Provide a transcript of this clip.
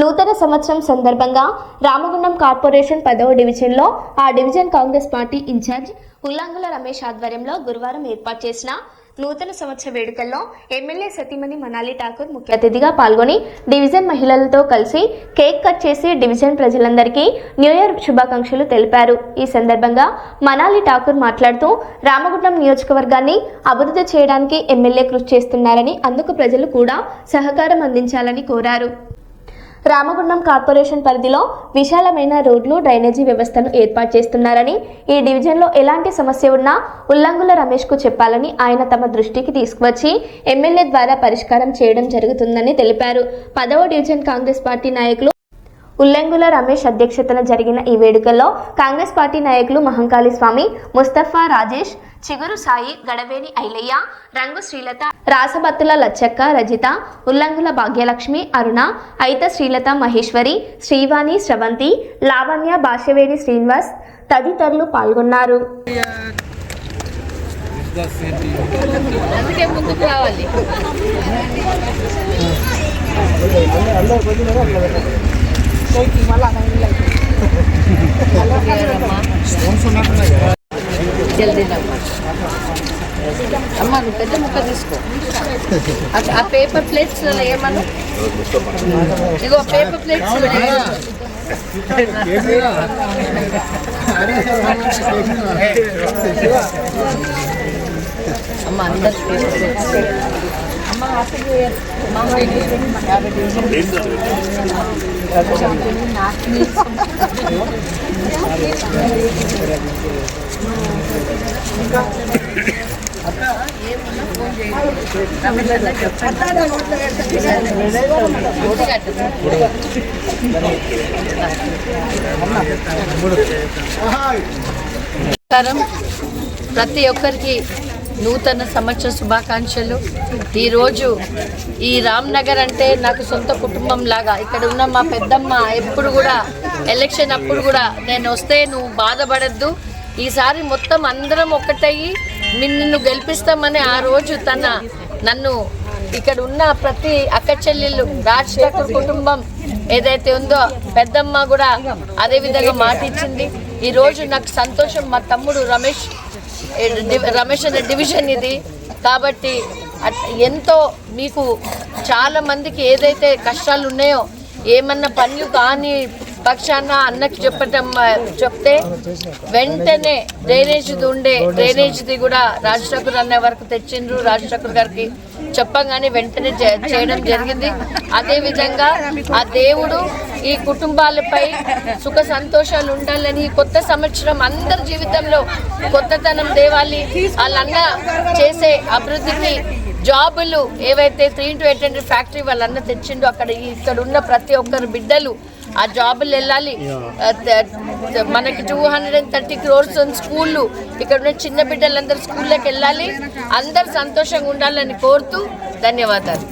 నూతన సంవత్సరం సందర్భంగా రామగుండం కార్పొరేషన్ పదవ డివిజన్లో ఆ division Congress party incharge Ullangula Ramesh ఆధ్వర్యంలో గురువారం ఏర్పాటు చేసిన నూతన సంవత్సర వేడుకల్లో ఎమ్మెల్యే సతీమణి మనాలి ఠాకూర్ ముఖ్య అతిథిగా పాల్గొని డివిజన్ మహిళలతో కలిసి కేక్ కట్ చేసి డివిజన్ ప్రజలందరికీ న్యూ ఇయర్ శుభాకాంక్షలు తెలిపారు. ఈ సందర్భంగా మనాలి ఠాకూర్ మాట్లాడుతూ రామగుండం నియోజకవర్గాన్ని అభివృద్ధి చేయడానికి ఎమ్మెల్యే కృషి చేస్తున్నారని అందుకు ప్రజలు కూడా సహకారం అందించాలని కోరారు. రామగుండం కార్పొరేషన్ పరిధిలో విశాలమైన రోడ్లు డ్రైనేజీ వ్యవస్థను ఏర్పాటు చేస్తున్నారని ఈ డివిజన్లో ఎలాంటి సమస్య ఉన్నా ఉల్లంగుల రమేష్కు చెప్పాలని ఆయన తమ దృష్టికి తీసుకువచ్చి ఎమ్మెల్యే ద్వారా పరిష్కారం చేయడం జరుగుతుందని తెలిపారు. పదవ డివిజన్ కాంగ్రెస్ పార్టీ నాయకులు ఉల్లంగుల రమేష్ అధ్యక్షతన జరిగిన ఈ వేడుకల్లో కాంగ్రెస్ పార్టీ నాయకులు మహంకాళి స్వామి ముస్తఫా రాజేష్ చిగురు సాయి గడవేని ఐలయ్య రంగు శ్రీలత రాసబత్తుల లచ్చక్క రజిత ఉల్లంగుల భాగ్యలక్ష్మి అరుణ అయిత శ్రీలత మహేశ్వరి శ్రీవాణి స్రవంతి లావణ్య భాష్యవేణి శ్రీనివాస్ తదితరులు పాల్గొన్నారు. అందుకే అమ్మా నువ్వు పెద్ద ముక్క తీసుకో. ఆ- పేపర్ ప్లేట్స్ ఏమన్నా ఇగో పేపర్ ప్లేట్స్ అమ్మ అందరు పేపర్ ప్లేట్స్. అమ్మ న్యూ ఇయర్ నమస్కారం ప్రతి ఒక్కరికి నూతన సంవత్సర శుభాకాంక్షలు. ఈరోజు ఈ రామ్ నగర్ అంటే నాకు సొంత కుటుంబం లాగా. ఇక్కడ ఉన్న మా పెద్దమ్మ ఎప్పుడు కూడా ఎలక్షన్ అప్పుడు కూడా నేను వస్తే నువ్వు బాధపడద్దు. ఈసారి మొత్తం అందరం ఒక్కటయ్యి నిన్ను గెలిపిస్తామని ఆ రోజు తన నన్ను ఇక్కడ ఉన్న ప్రతి అక్క చెల్లెళ్ళు రాజ్ ఠాకూర్ కుటుంబం ఏదైతే ఉందో పెద్దమ్మ కూడా అదే విధంగా మాట ఇచ్చింది. ఈ రోజు నాకు సంతోషం మా తమ్ముడు రమేష్ రమేష్ అనే డివిజన్ ఇది. కాబట్టి ఎంతో మీకు చాలా మందికి ఏదైతే కష్టాలు ఉన్నాయో ఏమన్నా పనులు కానీ పక్షాన అన్నకి చెప్పటం చెప్తే వెంటనే డ్రైనేజ్ది ఉండే డ్రైనేజ్ది కూడా రాజ్ ఠాకూర్ వరకు తెచ్చిండ్రు. రాజ్ ఠాకూర్ గారికి చెప్పంగానే వెంటనే చే- చేయడం జరిగింది. అదేవిధంగా ఆ దేవుడు ఈ కుటుంబాలపై సుఖ సంతోషాలు ఉండాలని ఈ కొత్త సంవత్సరం అందరి జీవితంలో కొత్తతనం దేవాలి వాళ్ళన్న చేసే అభివృద్ధికి జాబులు ఏవైతే three into eight hundred factory వాళ్ళన్న తెచ్చిండో అక్కడ ఇక్కడ ఉన్న ప్రతి ఒక్కరు బిడ్డలు ఆ జాబులు వెళ్ళాలి. మనకి two hundred and thirty crores స్కూళ్ళు ఇక్కడ ఉన్న చిన్న బిడ్డలందరూ స్కూళ్ళకి వెళ్ళాలి. అందరు సంతోషంగా ఉండాలని కోరుతూ ధన్యవాదాలు.